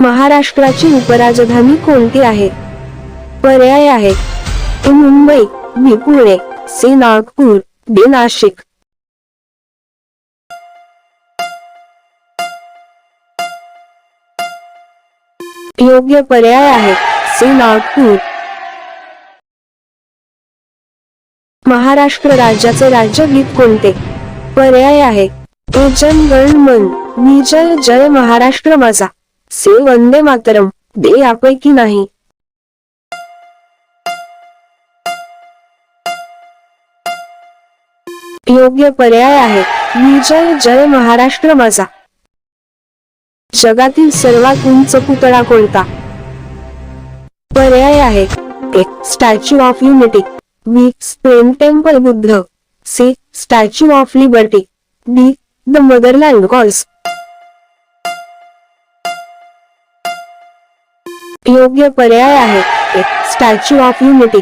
महाराष्ट्राची उपराजधानी कोणती आहे? पर्याय आहे. A Mumbai B Pune C Nagpur D Nashik. योग्य पर्याय आहे. सी नागपूर. महाराष्ट्र राज्याचे राज्यगीत कोणते? पर्याय आहे. ए जन गण मन. मी जय जय महाराष्ट्र माझा. से वंदे मातरम. दे यापैकी नाही? योग्य पर्याय आहे. मी जय जय महाराष्ट्र माझा. जगातील सर्वात उंच पुतळा कोणता? पर्याय आहे. एक statue of unity. B Spain temple Buddha. C statue of liberty. D the motherland calls योग्य पर्याय आहे. एक स्टॅच्यू ऑफ युनिटी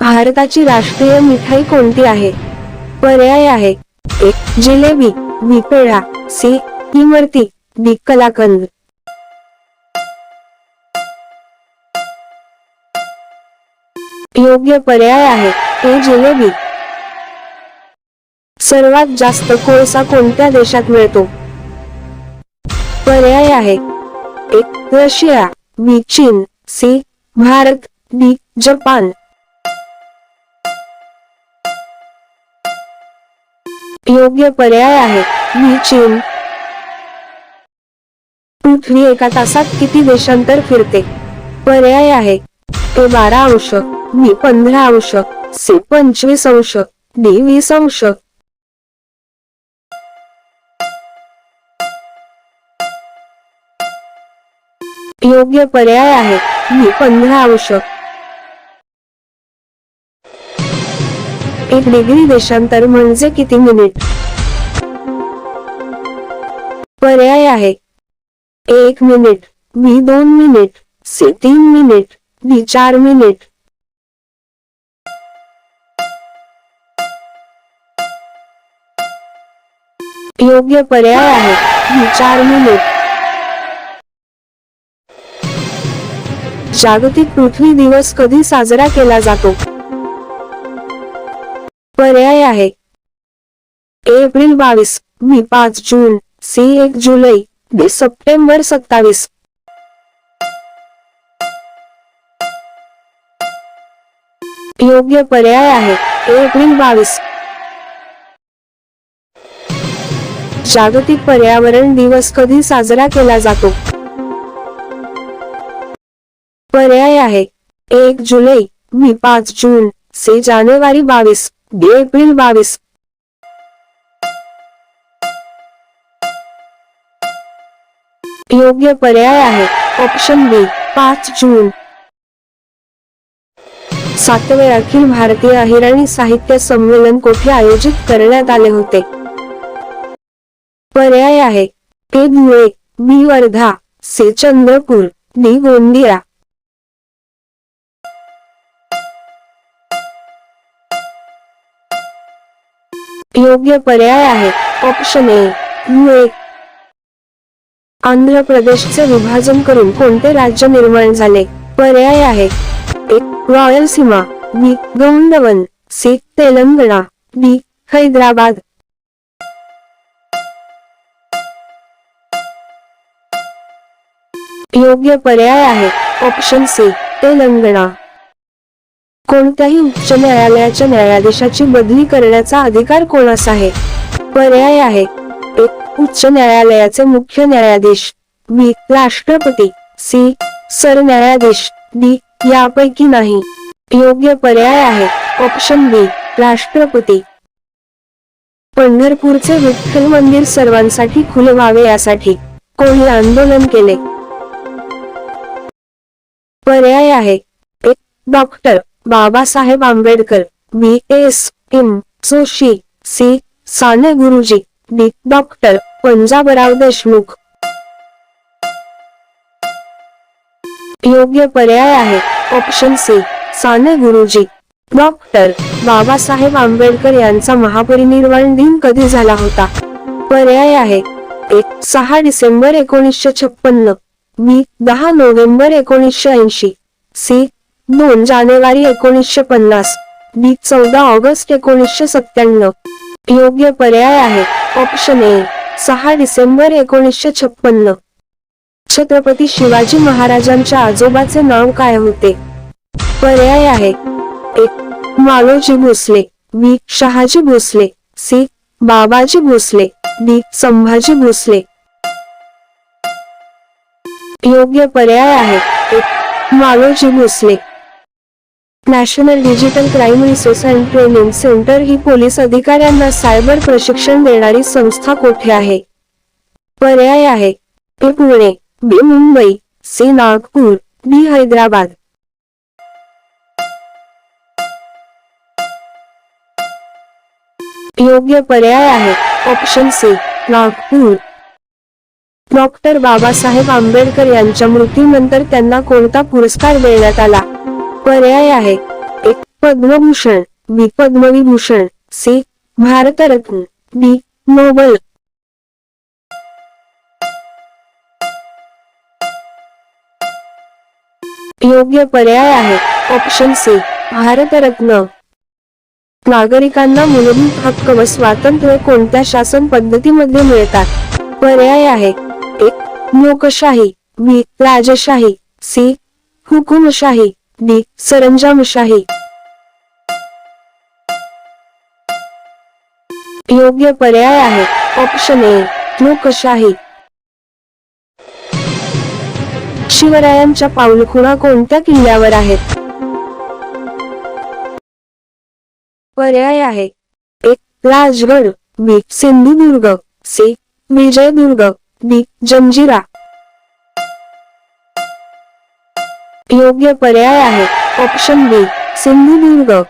भारताची राष्ट्रीय मिठाई कोणती आहे? पर्याय आहे. एक jalebi B peda C imarti B kalakand. योग्य पर्याय आहे. ए जिलेबी. सर्वात जास्त कोळसा कोणत्या देशात मिळतो? पर्याय आहे. एक रशिया. बी चीन सी भारत डी जपान. योग्य पर्याय आहे बी चीन पृथ्वी एका तासात किती देशांतर फिरते? पर्याय आहे ए बारा अंश बी पंधरा अंश सी पंचवीस अंश डी वीस अंश. योग्य पर्याय आहे मी पंधरा आवश्यक. एक डिग्री देशांतर म्हणजे किती मिनिट? पर्याय आहे. एक मिनिट बी दोन मिनिट सी तीन मिनिट डी चार मिनिट. योग्य पर्याय आहे बी चार मिनिट. जागतिक पृथ्वी दिवस कधी साजरा केला जातो? पर्याय आहे. एप्रिल बावीस बी पाच जून सी एक जुलै बी सप्टेंबर सत्तावीस. योग्य पर्याय आहे. एप्रिल बावीस. जागतिक पर्यावरण दिवस कधी साजरा केला जातो? पर्याय आहे. एक जुलै मी पाच जून से जानेवारी बावीस एप्रिल बावीस. योग्य पर्याय आहे. ऑप्शन बी पाच जून. सातवे अखिल भारतीय अहिराणी साहित्य संमेलन कोठे आयोजित करण्यात आले होते? पर्याय आहे. A Dhule B Wardha C Chandrapur D Gondia. योग्य पर्याय आहे. ऑप्शन ए आंध्र प्रदेशचे विभाजन करून कोणते राज्य निर्माण झाले? पर्याय आहे. एक Rayalaseema B Gondwana C Telangana B Hyderabad योग्य पर्याय आहे. ऑप्शन सी तेलंगणा कोणत्याही उच्च न्यायालयाच्या न्यायाधीशाची बदली करण्याचा अधिकार कोणास आहे? पर्याय आहे. एक उच्च न्यायालयाचे मुख्य न्यायाधीश बी राष्ट्रपती सी. सरन्यायाधीश डी. यापैकी नाही. योग्य पर्याय आहे. ऑप्शन बी राष्ट्रपती. पंढरपूरचे विठ्ठल मंदिर सर्वांसाठी खुले व्हावे यासाठी कोणी आंदोलन केले? पर्याय आहे. एक doctor. Babasaheb Ambedkar B S M Joshi C. Sane Guruji D. Doctor. Panjabrao Deshmukh. योग्य पर्याय आहे. Option C. साने गुरुजी डॉक्टर. बाबासाहेब आंबेडकर यांचा महापरिनिर्वाण दिन कधी झाला होता? पर्याय आहे. एक सहा डिसेंबर एकोणीसशे छप्पन्न. बी दहा नोव्हेंबर एकोणीसशे ऐंशी. सी दोन जानेवारी एकोणीसशे पन्नास बी चौदा ऑगस्ट एकोणीसशे सत्त्याण्णव. योग्य पर्याय आहे. ऑप्शन ए सहा डिसेंबर एकोणीसशे छप्पन्न. छत्रपती शिवाजी महाराजांच्या आजोबाचे नाव काय होते? पर्याय आहे. एक Maloji Bhosale B Shahaji Bhosale C Babaji Bhosale D Sambhaji Bhosale. योग्य पर्याय आहे. एक Maloji Bhosale. National digital crime resource and training centre he police अधिकाऱ्यांना सायबर प्रशिक्षण देणारी संस्था कोठे आहे? पर्याय आहे. A Pune B Mumbai C Nagpur B Hyderabad. योग्य पर्याय आहे. Option C Nagpur. Doctor Babasaheb Ambedkar यांच्या मृत्यूनंतर त्यांना कोणता पुरस्कार देण्यात आला? पर्याय आहे. एक Padma Bhushan B Padma Vibhushan C Bharat Ratna D Nobel. योग्य पर्याय आहे. Option C Bharat Ratna. नागरिकांना मूलभूत हक्क व स्वातंत्र्य कोणत्या शासन पद्धतीमध्ये मिळतात? पर्याय आहे. एक लोकशाही बी राजशाही सी हुकुमशाही. डी सरंजामशाही योग्य पर्याय आहे. ऑप्शन ए लोकशाही शिवरायांच्या पाऊलखुणा कोणत्या किल्ल्यावर आहेत? पर्याय आहे. एक Rajgad B Sindhudurg C Vijaydurg B Janjira. योग्य पर्याय आहे. Option B Sindhudurg.